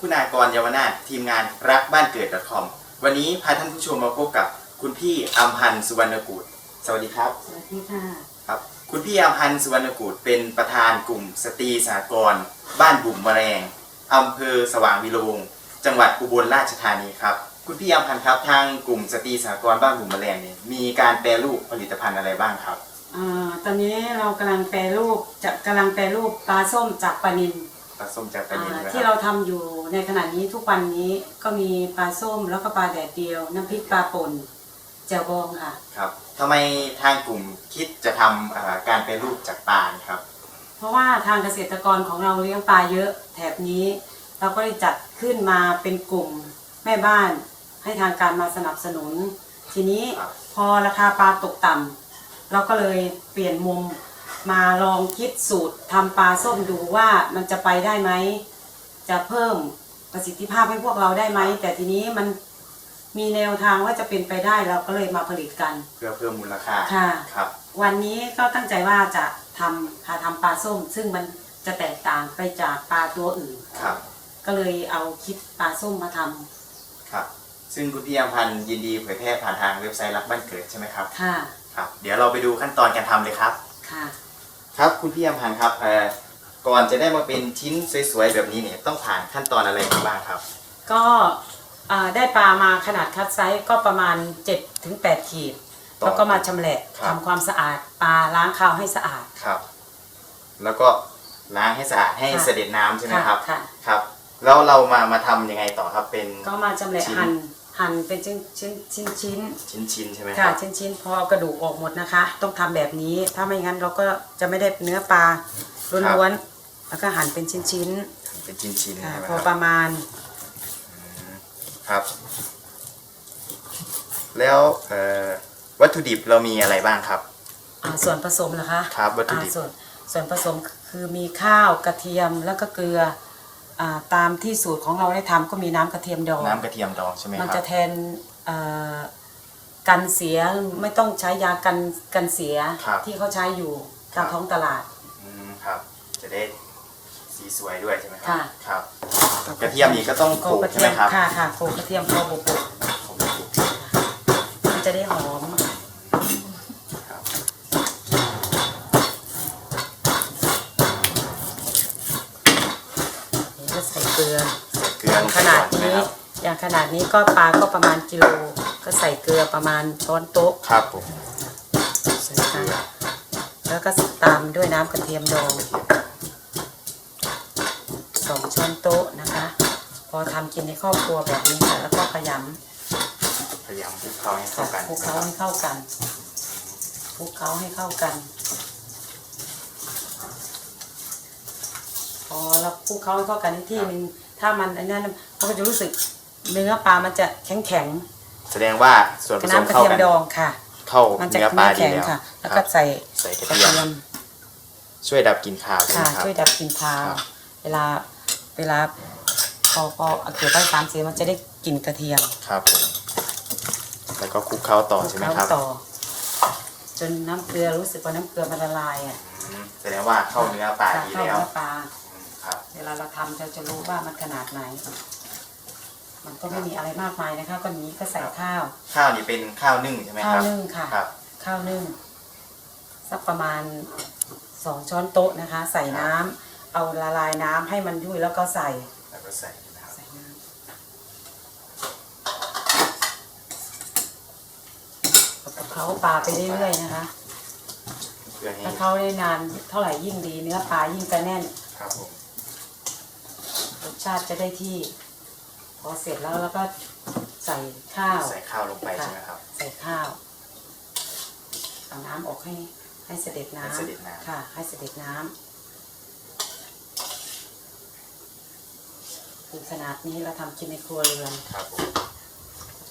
คุณากรเยาวนาถทีมงานรักบ้านเกิด .com วันนี้พาท่านผู้ชมมาพบกับคุณพี่อัมพันธ์สุวรรณกูลสวัสดีครับ สวัสดีค่ะ ครับคุณพี่อัมพันธ์สุวรรณกูลเป็นประธานกลุ่มสตรีสากรณ์บ้านบุ่มแมลงอำเภอสว่างวีระวงศ์จังหวัดอุบลราชธานีครับ คุณพี่อัมพันธ์ครับทางกลุ่มสตรีสากรณ์บ้านบุ่มแมลงเนี่ยมีการแปรรูปผลิตภัณฑ์อะไรบ้างครับ อ่า ตอนนี้เรากำลังแปรรูปจะกำลังแปรรูปปลาส้มจากปลานิล ปลาส้มจากปลานิลอ่านะคที่รัเราบทำอยู่ในขณะนี้ทุกวันนี้ก็มีปลาส้มแล้วก็ปลาแดดเดียว น้ำพริกปลาป่นแจ่วบองค่ะ ครับทำไมทางกลุ่มคิดจะทำอ่าการแปรรูปจากปลานี่ครับเพราะว่าทางเกษตรกรของเราเลี้ยงปลาเยอะแถบนี้ เราก็ได้จัดขึ้นมาเป็นกลุ่มแม่บ้าน ให้ทางการมาสนับสนุน ทีนี้ครับพอราคาปลาตกต่ำเราก็เลยเปลี่ยนมุม มาลองคิดสูตรทำปลาส้มดูว่ามันจะไปได้ไหม จะเพิ่มประสิทธิภาพให้พวกเราได้ไหม แต่ทีนี้มันมีแนวทางว่าจะเป็นไปได้เราก็เลยมาผลิตกัน เพื่อเพิ่มมูลค่าค่ะ ครับ วันนี้ก็ตั้งใจว่าจะทำหาทำปลาส้ม ซึ่งมันจะแตกต่างไปจากปลาตัวอื่น ครับ ก็เลยเอาคิดปลาส้มมาทำครับ ซึ่งคุณพี่อัมพันธ์ยินดีเผยแพร่ผ่านทางเว็บไซต์รักบ้านเกิดใช่ไหมครับค่ะ ครับ เดี๋ยวเราไปดูขั้นตอนการทำเลยครับ ค่ะ ครับคุณพี่อัมพันธ์ครับเอ่อก่อนจะได้มาเป็นชิ้นสวยๆแบบนี้เนี่ยต้องผ่านขั้นตอนอะไรมาบ้างครับ ก็อ่าได้ปลามาขนาดคัดไซส์ก็ประมาณ7ถึง8ขีดต่อแล้วก็มาชำแหละครับ ทำความสะอาดปลาล้างคาวให้สะอาด ครับ แล้วก็ล้างให้สะอาดให้ค่ะเสด็จน้ำใช่ไหมครับค่ะครับ แล้วเรามามาทำยังไงต่อครับเป็น ก็มาชำแหละชิ้น หั่น หั่นเป็นชิ้นชิ้นชิ้นชิ้นชิ้นๆใช่ไหมคค่ะรับชิ้นชิ้นพอกระดูกออกหมดนะคะ ต้องทำแบบนี้ถ้าไม่งั้นเราก็จะไม่ได้เนื้อปลาล้วนๆแล้วก็หั่นเป็นชิ้นชิ้นเป็นชิ้นๆๆค่ะใช่ไหมพอครับประมาณครับ แล้วเอ่อวัตถุดิบเรามีอะไรบ้างครับอ่าส่วนผสมเหรอคะครับวัตถุดิบอ่าส่วนส่วนผสมคือมีข้าวกระเทียมแล้วก็เกลือ อ่าตามที่สูตรของเราได้ทำก็มีน้ำกระเทียมดองน้ำกระเทียมดองใช่ไหมคมันรับจะแทนเอ่อกันเสียไม่ต้องใช้ยากันกันเสียครับที่เขาใช้อยู่ครัตาบมท้องตลาด อืมครับ จะได้สีสวยด้วยใช่ไหมครัค่ะ ครับ กระเทียมนี่ก็ต้องโขลกกระใช่เทีไหยมมครับค่ะค่ะโขลกกระเทียมพอบุบมันจะได้หอม ครับ นี่ก็ใส่ เกลือใส่เกลือลงขไปนาก่ดอนใช่ไหมนี้ครับอย่างขนาดนี้ก็ปลาก็ประมาณกิโลก็ใส่เกลือประมาณช้อนโต๊ะครับผมใส่เกลือแล้วก็ตามด้วยน้ำกระเทียมดองสองช้อนโต๊ะนะคะ พอทำกินในครอบครัวแบบนี้ค่ะแล้วก็ขยำพยายามคลุกเคล้าให้เข้ากันคลุกเคล้าให้เข้ากันคลุกเคล้าให้เข้ากัน พอเราคลุกเคล้าให้เข้ากันที่มันถ้ามันอันนั้นมันก็จะรู้สึกเนื้อปลามันจะแข็งแข็งแสดงว่าส่วนๆผกับสมน้ำกระเข้าเทียมกันดองค่ะ เข้ามันจะเนื้อปลาเนื้อดีแข็งแล้วค่ะ แล้วคก็รับใส่ใส่กระกระเทียเทียมมช่วยดับกลิ่นคาวใช่ไหมค่ะครับ ช่วยดับกลิ่นคาวครับ เวลาเวลาพอพอเอาเกลือใต้สามเสียมันจะได้กลิ่นกระเทียมครับผมแล้วก็คลุกเคล้าต่อคลุกใช่ไหมเคล้าครับต่อ จนน้ำเกลือรู้สึกว่าน้ำเกลือมันละลายอะอืมแสดงว่าเข้าเนื้อปลาค่ะดีเข้าแล้วเนื้อปลาครับเวลาเราทำเราจะรู้ว่ามันขนาดไหน มันก็ไม่มีอะไรมากมายนะคะก็นี้ก็ใส่ข้าว ข้าวนี่เป็นข้าวนึ่งใช่ไหมคข้าวรับนึ่งค่ะ ครับ ข้าวนึ่งสักประมาณสองช้อนโต๊ะนะคะ ใส่น้ำเอาละลายน้ำให้มันยุ่ยแล้วก็ใส่แล้วก็ใส่นะครับใส่น้ำแล้วก็เขาปลาไปเรื่อยๆนะคะเพื่อให้ถ้าเขาได้นานเท่าไหร่ยิ่งดีเนื้อปลายิ่งจะแน่นครับผมรสชาติจะได้ที่ พอเสร็จแล้วแล้วก็ใส่ข้าว ใส่ข้าวลงไปใช่ไหมครับ ใส่ข้าวเอาน้ำออกให้ให้เสด็จน้ำให้เสด็จน้ำค่ะ ให้เสด็จน้ำคือขนาดนี้เราทำกินในครัวเรือนครับผม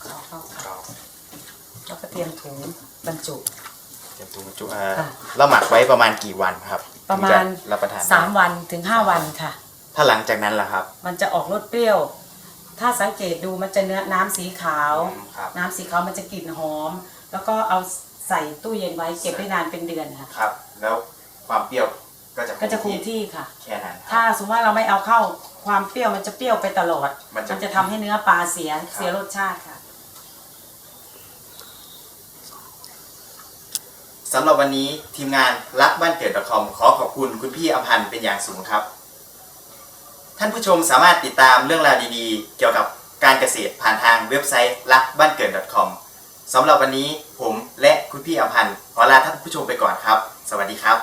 เข้าเข้าค่ะข้าวแล้วก็เตรียมถุงบรรจุ เตรียมตัวบรรจุเอ่อค่ะเราหมักไว้ประมาณกี่วันครับประมาณถึงจรับประทานได้สามวันถึงห้าวันค่ะ ถ้าหลังจากนั้นล่ะครับ มันจะออกรสเปรี้ยว ถ้าสังเกตดูมันจะเนื้อน้ำสีขาว อืมครับน้ำสีขาวมันจะกลิ่นหอม แล้วก็เอาใส่ตู้เย็นไว้เก็บได้นานเป็นเดือนค่ะ ครับ แล้วความเปรี้ยวก็จะก็จะคงที่ค่ะ แค่นั้นครับ ถ้าสมมติว่าเราไม่เอาเข้าความเปรี้ยวมันจะเปรี้ยวไปตลอด มันจะ มันจะทำให้เนื้อปลาเสียเสียรสชาติค่ะ สำหรับวันนี้ทีมงานรักบ้านเกิด .com ขอขอบคุณคุณพี่อภันธ์เป็นอย่างสูงครับ ท่านผู้ชมสามารถติดตามเรื่องราวดีๆ เกี่ยวกับการเกษตรผ่านทางเว็บไซต์รักบ้านเกิด .com สำหรับวันนี้ผมและคุณพี่อภันขอลาท่านผู้ชมไปก่อนครับ สวัสดีครับ